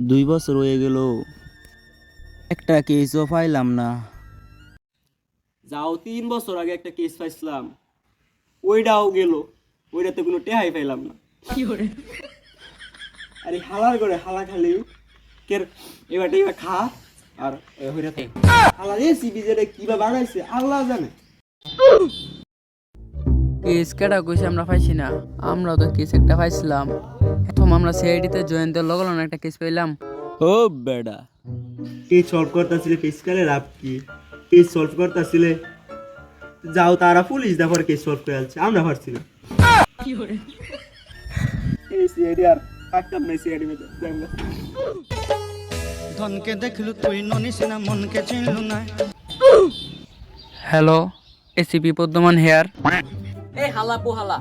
দুই বছর হয়ে গেল। একটা কেসও পাইলাম না। যাও তিন বছর আগে একটা কেস পাইছিলাম। ওইটাও গেল। ওইটাতে কোনো টেহাই পাইলাম না। আরে হালার করে হালা খালি। কের এবার এবার খা। আর থাক হালা যেটা কিবা বানাইছে আল্লাহ জানে। কেস কেটা কইছে আমরা পাইছি না। আমরাও তো কেস একটা পাইছিলাম। প্রথম আমরা সিআইডিতে জয়েন দিয়ে লগলাম একটা কেস পাইলাম। ও বেডা। কেস সলভ করতেছিলে ফিজিক্যালের আপ কি? কেস সলভ করতেছিলে? যাও তারা পুলিশ দেখার কেস সলভ করে আলছে আমরা পারছি না। এই সিআইডি আর পারতাম না সিআইডি মধ্যে ধনকে দেখলু তুই ননিসিনা মনকে চিনলু না। হ্যালো এসিপি পদ্মমান হেয়ার এই হালা পোহালা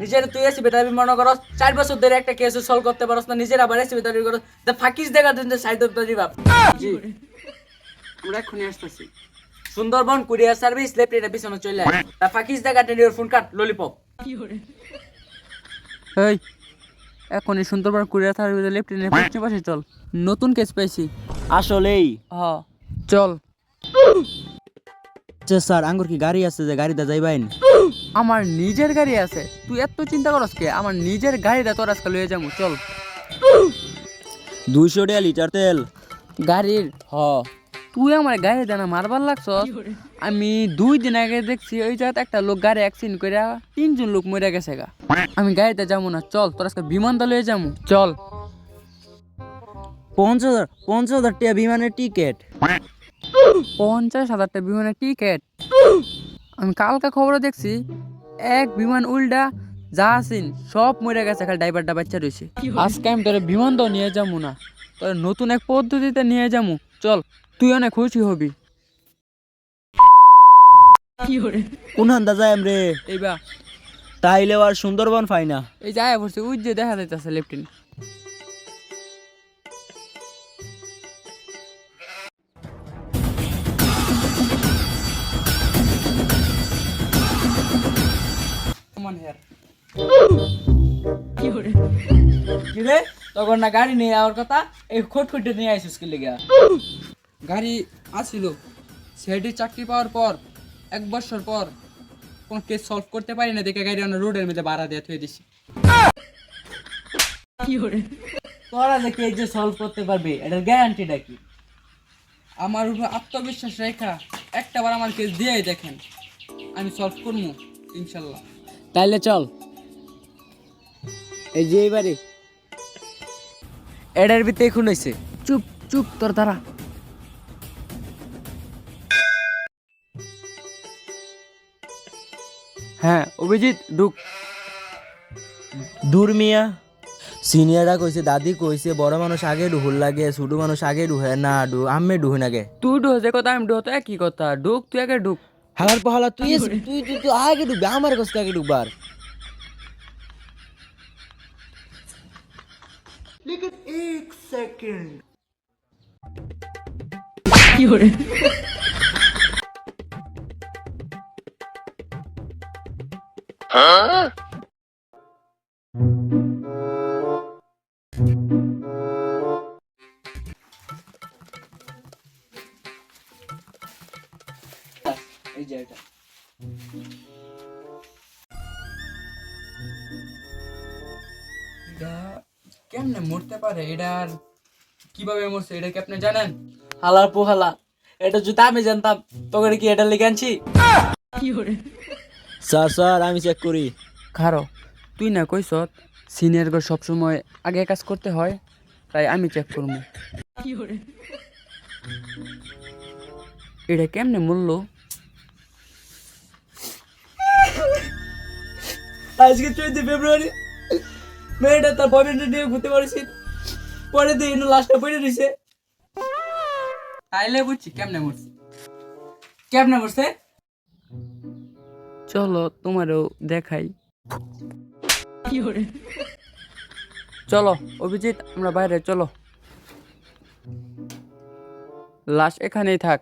নিজের তুই এসে বেটাবি মনে করস চার বছর ধরে একটা কেস সলভ করতে পারস না নিজের আবার এসে বেটাবি করস। দা ফাকিস দেখা দিন সাইড অফ দ্য জি আমরা এখনই আসতেছি। সুন্দরবন কুরিয়ার সার্ভিস লেফট পিছনে চলে আয়। দা ফাকিস দেখা দিন ফোন কাট ললিপপ এই এখনই সুন্দরবন কুরিয়ার সার্ভিসে পশ্চিম পাশে চল। নতুন কেস পাইছি। আসলেই। হ চল। আচ্ছা স্যার আঙ্গুর কি গাড়ি আছে যে গাড়িতে যাইবাইন আমার নিজের গাড়ি আছে। তুই এত চিন্তা করস কে? আমার নিজের গাড়িটা তোর আজকে লয়ে যাব চল। দুইশো টাকা লিটার তেল। গাড়ির? হ। তুই আমার গাড়ি দেনা মারবার লাগছ আমি দুই দিন আগে দেখছি ওই জায়গাতে একটা লোক গাড়ি অ্যাক্সিডেন্ট করে তিনজন লোক মরে গেছে গা। আমি গাড়িতে যাব না চল তোর আজকে বিমানটা লয়ে যাব চল। পঞ্চাশ হাজার পঞ্চাশ হাজার টাকা বিমানের টিকিট পঞ্চাশ হাজারটা বিমানের টিকিট। আমি কালকে খবরে দেখছি এক বিমান উল্টা যা আছেন সব মরে গেছে খালি ড্রাইভারটা বাচ্চা রয়েছে। আজকে আমি তোর বিমান তো নিয়ে যাব না তোর নতুন এক পদ্ধতিতে নিয়ে যাব। চল তুই অনেক খুশি হবি। কোন হান্দা যায় আমরে এইবার তাইলেও আর সুন্দরবন পাই না। এই যায় বলছে ওই দেখা যাইতেছে লেফটেন্ট। কিরে তখন না গাড়ি নিয়ে কথা এই খট খটে নিয়ে আইসিস কি লেগে? গাড়ি আসছিল সেটি চাকরি পাওয়ার পর এক বছর পর কোন কেস সলভ করতে পারি না দেখে গাড়ি আমরা রোডের মধ্যে বাড়া দিয়ে থুয়ে দিছি। তোরা যে কেস যে সলভ করতে পারবি এটার গ্যারান্টিটা কি? আমার উপর আত্মবিশ্বাস রেখা একটা বার আমার কেস দিয়েই দেখেন আমি সলভ করব ইনশাল্লাহ। তাইলে চল। এই যে এইবারে এটার ভিতরে খুন হয়েছে চুপ চুপ তোর দ্বারা। হ্যাঁ অভিজিৎ ঢুক। দূর মিয়া। সিনিয়ররা কইছে দাদি কইছে বড় মানুষ আগে ডুহুর লাগে ছোট মানুষ আগে ডুহে না ডু আম্মে ডুহে নাগে। তুই যে কথা আমি তো একই কথা। ঢুক তুই আগে ঢুক। হালার পাহালা তুই এস- তুই তুই তুই আগে ডুববে আমার কাছে আগে ডুববার। এই এটা কেমনে মরতে পারে? এটার কীভাবে মরছে? এটা কি আপনি জানেন? হালার পোহালা এটা যদি আমি জানতাম। তোকে কি এটা লিখে আনছি? স্যার স্যার আমি চেক করি। খারো তুই না কইস সিনিয়র গো সবসময় আগে কাজ করতে হয় তাই আমি চেক করব এটা কেমনে মূল্য আজকে চোদ্দ ফেব্রুয়ারি। মেয়েটা তার বয়ফ্রেন্ড নিয়ে ঘুরতে পারছি। পরে দিন লাস্টটা পড়ে দিছে তাইলে বুঝছি কেমনে মরছে? কেমনে করছে চলো তোমারও দেখাই। চলো অভিজিৎ আমরা বাইরে চলো। লাশ এখানেই থাক।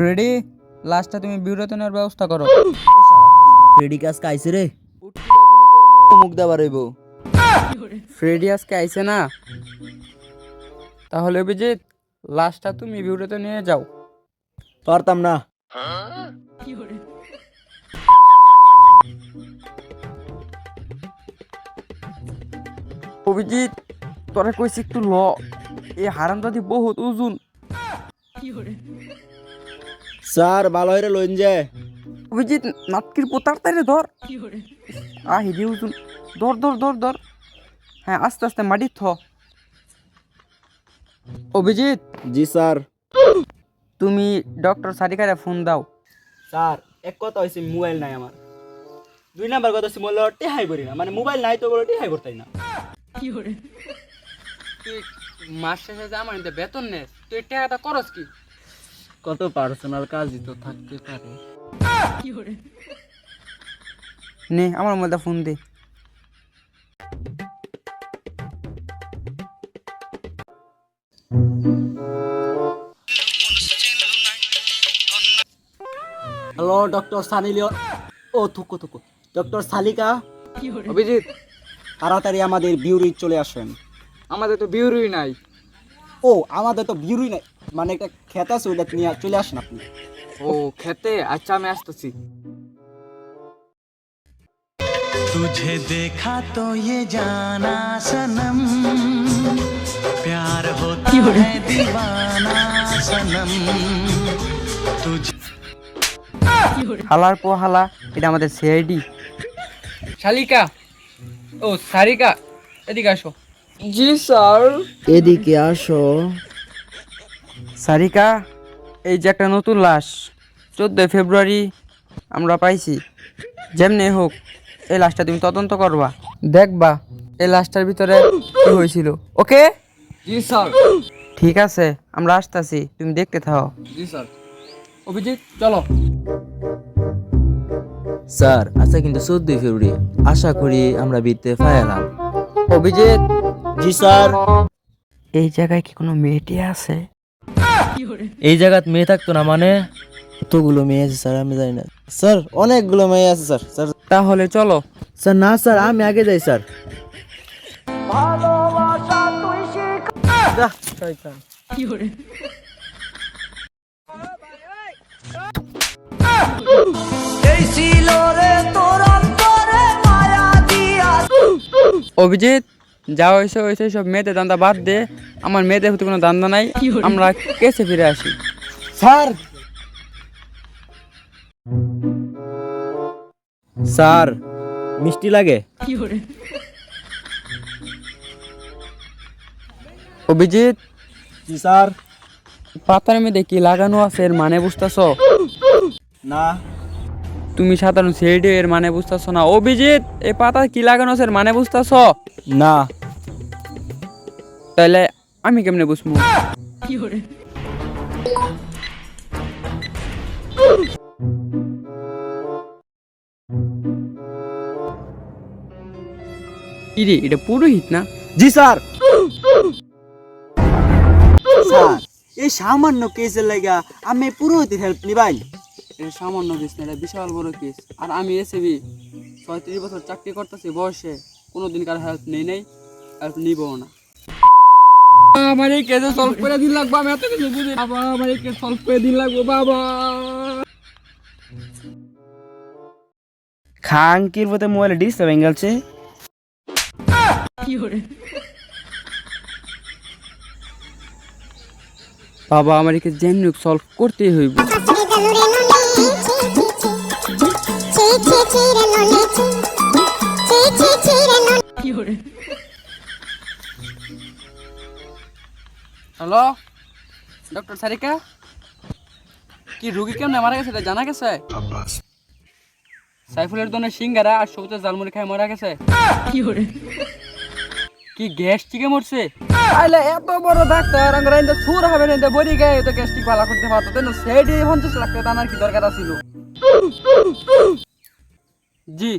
ফ্রেডি লাস্টটা তুমি বিরত নেওয়ার ব্যবস্থা করো। ফ্রেডি কাজ কাইছে রে। মুখ দাবার হইব ফ্রেডি আজকে আইছে না? তাহলে অভিজিৎ লাস্টটা তুমি বিরত নিয়ে যাও। পারতাম না। অভিজিৎ তোরা কইছি একটু ল। এই হারামজাদি বহুত ওজন। স্যার ভালো হইরে লইন যে। অভিজিৎ নাটকির পোতার তাইরে ধর। আহ হিদি ওজন ধর ধর ধর ধর। হ্যাঁ আস্তে আস্তে মাটি থ। অভিজিৎ জি স্যার। তুমি ডক্টর সারিকারে ফোন দাও। স্যার এক কথা হয়েছে মোবাইল নাই আমার। দুই নাম্বার কথা হচ্ছে মোবাইল টেহাই করি না। মানে মোবাইল নাই তো বলে টেহাই করতাই না। কি তুই মাস শেষে যে আমার বেতন নেস তুই টাকাটা করস কি? কত পার্সোনাল কাজই তো থাকতে পারে। নে আমার মধ্যে ফোন দে। হ্যালো ডক্টর সানি লিওন ও থুকো থুকো। ডক্টর সালিকা অভিজিৎ তাড়াতাড়ি আমাদের বিউরি চলে আসেন। আমাদের তো বিউরুই নাই। ও আমাদের তো বিউরি নাই মানে একটা খেত আছে ওটা নিয়ে চলে আসেন আপনি ও খেতে আচ্ছা আমি আসতেছি तुझे देखा तो ये जाना सनम प्यार होता है दीवाना सनम तुझे হালার পো হালা এটা আমাদের সিআইডি শালিকা ও সারিকা এদিকে আসো জি স্যার এদিকে আসো। সারিকা এই যে একটা নতুন লাশ চোদ্দোই ফেব্রুয়ারি আমরা পাইছি। যেমনি হোক এই লাশটা তুমি তদন্ত করবা। দেখবা এই লাশটার ভিতরে কি হয়েছিল। ওকে? জি স্যার ঠিক আছে আমরা আসতেছি। তুমি দেখতে থাও। জি স্যার অভিজিৎ চলো। স্যার আচ্ছা কিন্তু চোদ্দই ফেব্রুয়ারি। আশা করি আমরা বিতে ফায়ালাম। অভিজিৎ! জি স্যার। এই জায়গায় কি কোনো মেয়েটি আছে? এই জায়গাত মেয়ে থাকতো না মানে? কতগুলো মেয়ে আছে স্যার আমি জানি না। স্যার অনেকগুলো মেয়ে আছে স্যার স্যার। তাহলে চলো। স্যার না স্যার আমি আগে যাই স্যার। যাহ, শয়তান। অভিজিৎ যা হয়েছে হয়েছে সব মেয়েদের দান্দা বাদ দে। আমার মেয়েদের প্রতি কোনো দান্দা নাই। আমরা কেসে ফিরে আসি। স্যার! স্যার মিষ্টি লাগে? অভিজিৎ? জি স্যার। পাতার মধ্যে কি লাগানো আছে এর মানে বুঝতেছ? না। তুমি সাধারণ সেডি এর মানে বুঝতেছ না। অভিজিৎ এই পাতা কি লাগানো আছে এর মানে বুঝতেছ? না। তাহলে আমি কেমনে বুঝব ইরে, এটা পুরোহিত না? জি, স্যার। এই সামান্য কেসের লাগা আমি পুরোহিতের হেল্প নিবাই। এটা সামান্য কেস না, এটা বিশাল বড় কেস। আর আমি এসেবি ছয়ত্রিশ বছর চাকরি করতেছি বয়সে। কোনোদিন কারও হেল্প নেই নেই। হেল্প নিবও না। আমার এই কেসে সলভ করে দিন লাগবে আমি এত কিছু বুঝি বাবা আমার এই কেস সলভ করে দিন লাগবে বাবা। খাঙ্কির পথে মোবাইলে ডিসপ্লে ভেঙে গেছে বাবা আমার এই কেস সলভ করতেই হইব। হ্যালো? ডক্টর সারিকা? কি রুগী কেমনে মারা গেছে এটা জানা গেছে? সাইফুলের দোনে সিঙ্গারা আর সবুজে জালমুড়ি খায় মারা গেছে। কি গ্যাস্ট্রিকে মরছে? আইলে এত বড় ডাক্তার আঙ্গরা ইন্দা সুর হবে না বড়ি গায়ে তো গ্যাস্ট্রিক ভালো করতে পারতো। তেন সেডি পঞ্চাশ লাখ টাকা দানার কি দরকার ছিল জি।